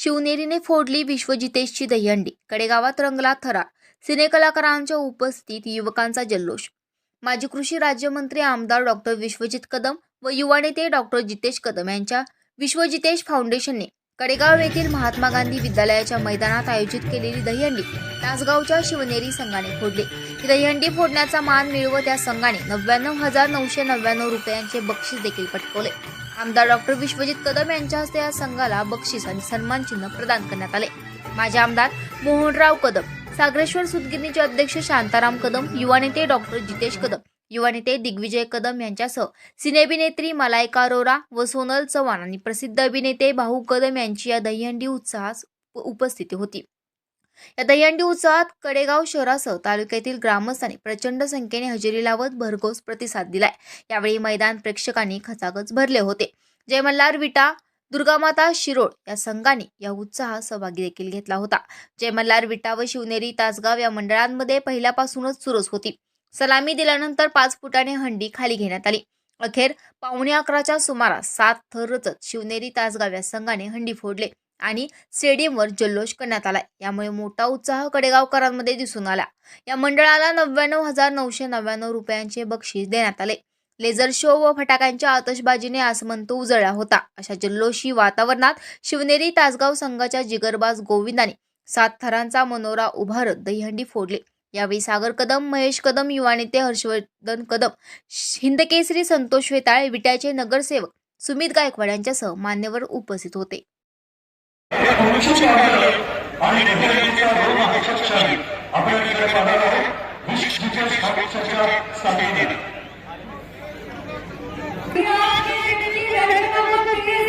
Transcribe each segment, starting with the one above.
शिवनेरीने फोडली विश्वजितेशची दहीहंडी. कडेगावात रंगला थरा. सिनेकलाकारांच्या उपस्थित युवकांचा जल्लोष. माजी कृषी राज्यमंत्री आमदार डॉक्टर विश्वजित कदम व युवा नेते डॉक्टर जितेश कदम यांच्या विश्वजितेश फाउंडेशनने कडेगाव येथील महात्मा गांधी विद्यालयाच्या मैदानात आयोजित केलेली दहीहंडी तासगावच्या शिवनेरी संघाने फोडली. दहीहंडी फोडण्याचा मान मिळवत या संघाने नव्याण्णव हजार नऊशे नव्याण्णव रुपयांचे बक्षीस देखील पटकवले. आमदार डॉक्टर विश्वजित कदम यांच्या हस्ते या संघाला बक्षीस आणि सन्मान चिन्ह प्रदान करण्यात आले. माजी आमदार मोहनराव कदम सागरेश्वर सुतगिरणीचे अध्यक्ष शांताराम कदम युवा नेते डॉक्टर जितेश कदम युवा नेते दिग्विजय कदम यांच्यासह सिनेअभिनेत्री मलायका अरोरा व सोनल चव्हाण आणि प्रसिद्ध अभिनेते भाऊ कदम यांची या दहीहंडी उत्साहास उपस्थिती होती. या दहीहंडी उत्सवात कडेगाव शहरासह तालुक्यातील ग्रामस्थांनी प्रचंड संख्येने हजेरी लावत भरघोस प्रतिसाद दिलाय. यावेळी मैदान प्रेक्षकांनी खचाखच भरले होते. जय मल्हार विटा दुर्गामाता शिरोळ या संघाने या उत्साहात सहभागी देखील घेतला होता. जय मल्हार विटा व शिवनेरी तासगाव या मंडळांमध्ये पहिल्यापासूनच सुरूच होती. सलामी दिल्यानंतर पाच फुटाने हंडी खाली घेण्यात आली. अखेर पावणे अकराच्या सुमारास सात थर रचत शिवनेरी तासगाव या संघाने हंडी फोडले. आणि स्टेडियमवर जल्लोष करण्यात आला. यामुळे मोठा उत्साह कडेगावकरांमध्ये दिसून आला. या मंडळाला नव्याण्णव हजार नऊशे नव्याण्णव रुपयांचे बक्षीस देण्यात आले. लेझर शो व फटाक्यांच्या आतषबाजीने आसमंत उजळला होता. अशा जल्लोषी वातावरणात शिवनेरी तासगाव संघाच्या जिगरबाज गोविंदाने सात थरांचा मनोरा उभारत दहीहंडी फोडले. यावेळी सागर कदम महेश कदम युवा नेते हर्षवर्धन कदम हिंदकेसरी संतोष वेताळ विट्याचे नगरसेवक सुमित गायकवाड यांच्यासह मान्यवर उपस्थित होते. हे भविष्य आणि डेव्हलपमेंटचा रोल महाराष्ट्राने आपल्याकडे पाहणार आहोत विश्वजितेश फाउंडेशनच्या साथीने पहिलं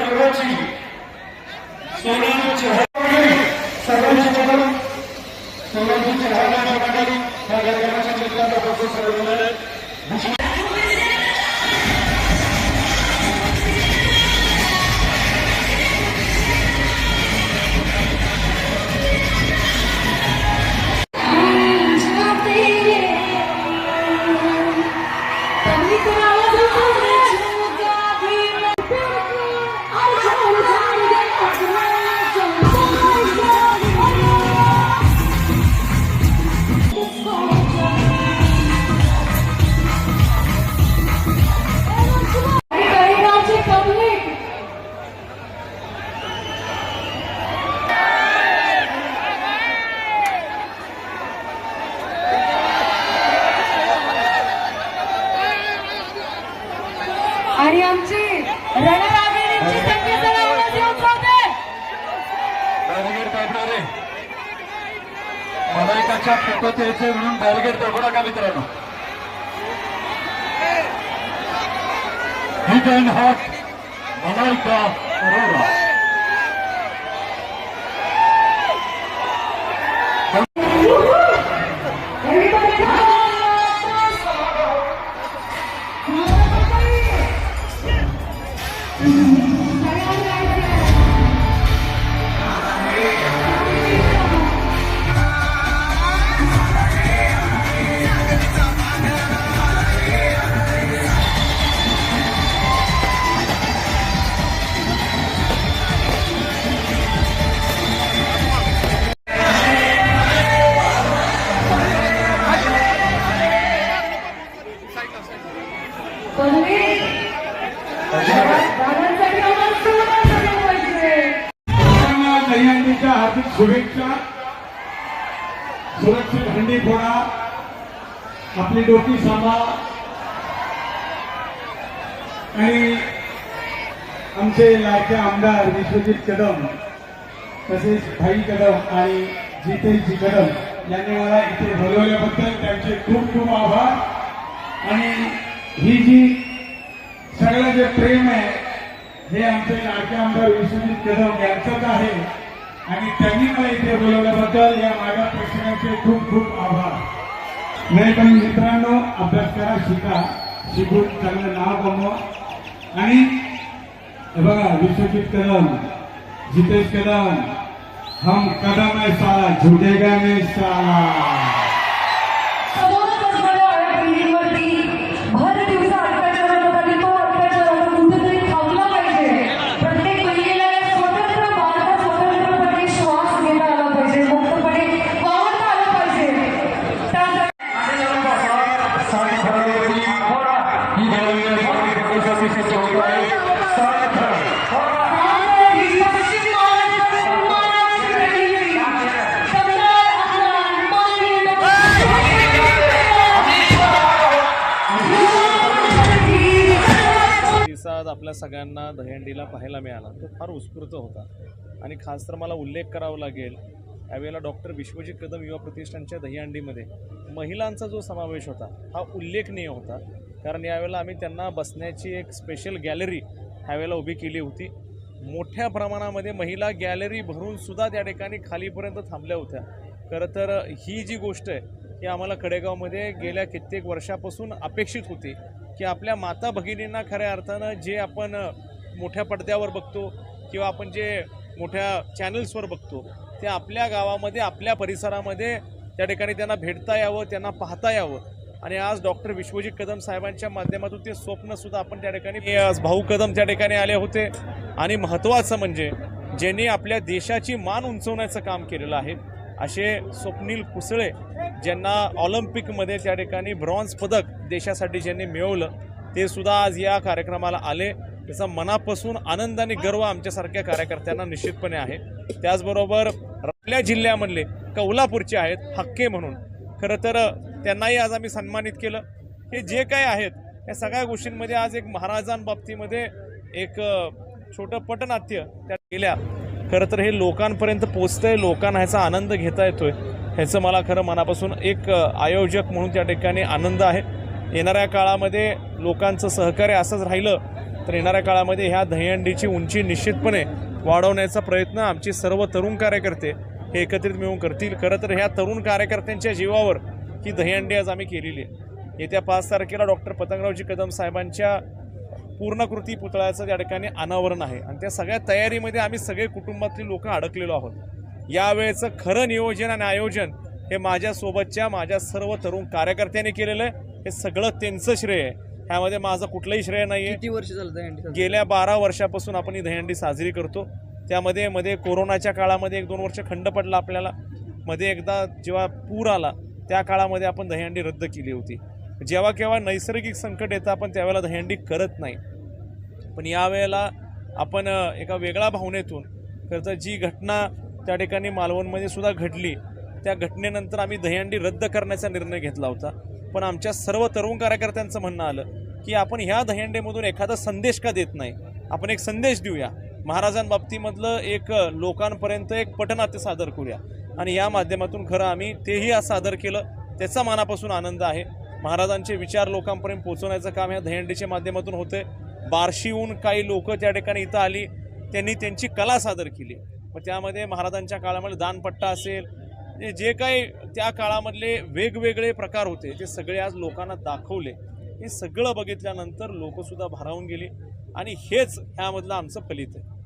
सोनाली चव्हाण सर्वांची चेहरा सोनाली चव्हाण या मंडळी या कार्यक्रमाच्या चित्रात उपस्थित आणि आमची रणरागिणीची आवाज येऊन बॅरिगेड मलायकाच्या फोटोत यायचे म्हणून बॅरिगेड दाखवू नका मित्रांनो. Hit and hot Malaika Arora आपली डोकी सांभाळा. आणि आमचे लाडके आमदार विश्वजित कदम तसेच भाई कदम आणि जितेशजी कदम यांनी मला इथे बोलवल्याबद्दल त्यांचे खूप खूप आभार. आणि ही जी सगळं जे प्रेम आहे हे आमचे लाडके आमदार विश्वजित कदम यांचंच आहे. आणि त्यांनी मला इथे बोलवल्याबद्दल या माझ्या प्रेक्षकांचे खूप खूप आभार. नाही पण मित्रांनो अभ्यास करा शिका. शिकून चांगलं नाव कमवा. आणि बघा विश्वजित कदम जितेश कदम. हम कदम है साला झुकेगा नहीं साला आपल्या सगळ्यांना दहीहंडीला पाहायला मिळाला. तो फार उत्स्फूर्त होता. आणि खास तर मला उल्लेख करावा लागेल यावेळेला डॉक्टर विश्वजित कदम युवा प्रतिष्ठानच्या दहीहंडीमध्ये. महिलांचा जो समावेश होता हा उल्लेखनीय होता. कारण यावेळेला आम्ही त्यांना बसण्याची एक स्पेशल गॅलरी ह्यावेळेला उभी केली होती. मोठ्या प्रमाणामध्ये महिला गॅलरी भरून सुद्धा त्या ठिकाणी खालीपर्यंत थांबल्या होत्या. खरं तर ही जी गोष्ट आहे ही आम्हाला कडेगावमध्ये गेल्या कित्येक वर्षापासून अपेक्षित होती. की आपल्या माता भगिनींना खऱ्या अर्थानं जे आपण मोठ्या पडद्यावर बघतो किंवा आपण जे मोठ्या चॅनल्सवर बघतो ते आपल्या गावामध्ये आपल्या परिसरामध्ये त्या ठिकाणी त्यांना भेटता यावं त्यांना पाहता यावं. आणि आज डॉक्टर विश्वजित कदम साहेबांच्या माध्यमातून ते स्वप्नसुद्धा आपण त्या ठिकाणी आज भाऊ कदम त्या ठिकाणी आले होते आणि महत्त्वाचं म्हणजे ज्यांनी आपल्या देशाची मान उंचवण्याचं काम केलेलं आहे असे स्वप्नील कुसळे ज्यांना ऑलिम्पिकमध्ये त्या ठिकाणी ब्रॉन्झ पदक देशासाठी ज्यांनी मिळवलं ते सुद्धा आज या कार्यक्रमाला आले. त्याचा मनापासून आनंद आणि गर्व आमच्यासारख्या कार्यकर्त्यांना निश्चितपणे आहे. त्याचबरोबर आपल्या जिल्ह्यामधले कौलापूरचे आहेत हक्के म्हणून. खरं तर त्यांनाही आज आम्ही सन्मानित केलं. हे जे काय आहेत या सगळ्या गोष्टींमध्ये आज एक महाराजांबाबतीमध्ये एक छोटं पटनाट्य त्या गेल्या खरं तर हे लोकांपर्यंत पोचतंय लोकांना ह्याचा आनंद घेता येतोय. ह्याचं मला खरं मनापासून एक आयोजक म्हणून त्या ठिकाणी आनंद आहे. येणाऱ्या काळामध्ये लोकांचं सहकार्य असंच राहिलं तर येणाऱ्या काळामध्ये ह्या दहीहंडीची उंची निश्चितपणे वाढवण्याचा प्रयत्न आमचे सर्व तरुण कार्यकर्ते हे एकत्रित मिळून करतील. खरं तर ह्या तरुण कार्यकर्त्यांच्या जीवावर ही दहीहंडी आज आम्ही केलेली आहे. येत्या पाच तारखेला डॉक्टर पतंगरावजी कदम साहेबांच्या पूर्णकृती पुतळ्याचं त्या ठिकाणी अनावरण आहे. आणि त्या सगळ्या तयारीमध्ये आम्ही सगळे कुटुंबातली लोक अडकलेलो आहोत. यावेळेचं खरं नियोजन आणि आयोजन हे माझ्यासोबतच्या माझ्या सर्व तरुण कार्यकर्त्यांनी केलेलं आहे. हे सगळं त्यांचं श्रेय आहे. ह्यामध्ये माझं कुठलंही श्रेय नाही आहे किती वर्ष झालं दहीहंडी गेल्या बारा वर्षापासून आपण ही दहीहंडी साजरी करतो. त्यामध्ये मध्ये कोरोनाच्या काळामध्ये एक दोन वर्ष खंड पडला आपल्याला. मध्ये एकदा जेव्हा पूर आला त्या काळामध्ये आपण दहीहंडी रद्द केली होती. जेव्हा केव्हा नैसर्गिक संकट येतं आपण त्यावेळेला दहीहंडी करत नाही. पण यावेळेला आपण एका वेगळ्या भावनेतून खरं तर जी घटना त्या ठिकाणी मालवणमध्ये सुद्धा घडली. त्या घटनेनंतर आम्ही दहीहंडी रद्द करण्याचा निर्णय घेतला होता. पण आमच्या सर्व तरुण कार्यकर्त्यांचं म्हणणं आलं की आपण ह्या दहीहंडीमधून एखादा संदेश का देत नाही? आपण एक संदेश देऊया. महाराजांबाबतीमधलं एक लोकांपर्यंत एक पटनाट्य सादर करूया. आणि या माध्यमातून खरं आम्ही तेही आज सादर केलं. त्याचा मनापासून आनंद आहे. महाराजांचे विचार लोकांपर्यंत पोहोचवण्याचं काम ह्या दहीहंडीच्या माध्यमातून होते बार्शीहून काही लोक त्या ठिकाणी इथं आली. त्यांनी त्यांची कला सादर केली. मग त्यामध्ये महाराजांच्या काळामध्ये दानपट्टा असेल म्हणजे जे काही त्या काळामधले वेगवेगळे प्रकार होते ते सगळे आज लोकांना दाखवले. हे सगळं बघितल्यानंतर लोकसुद्धा भारावून गेली आणि हेच ह्यामधलं आमचं फलित आहे.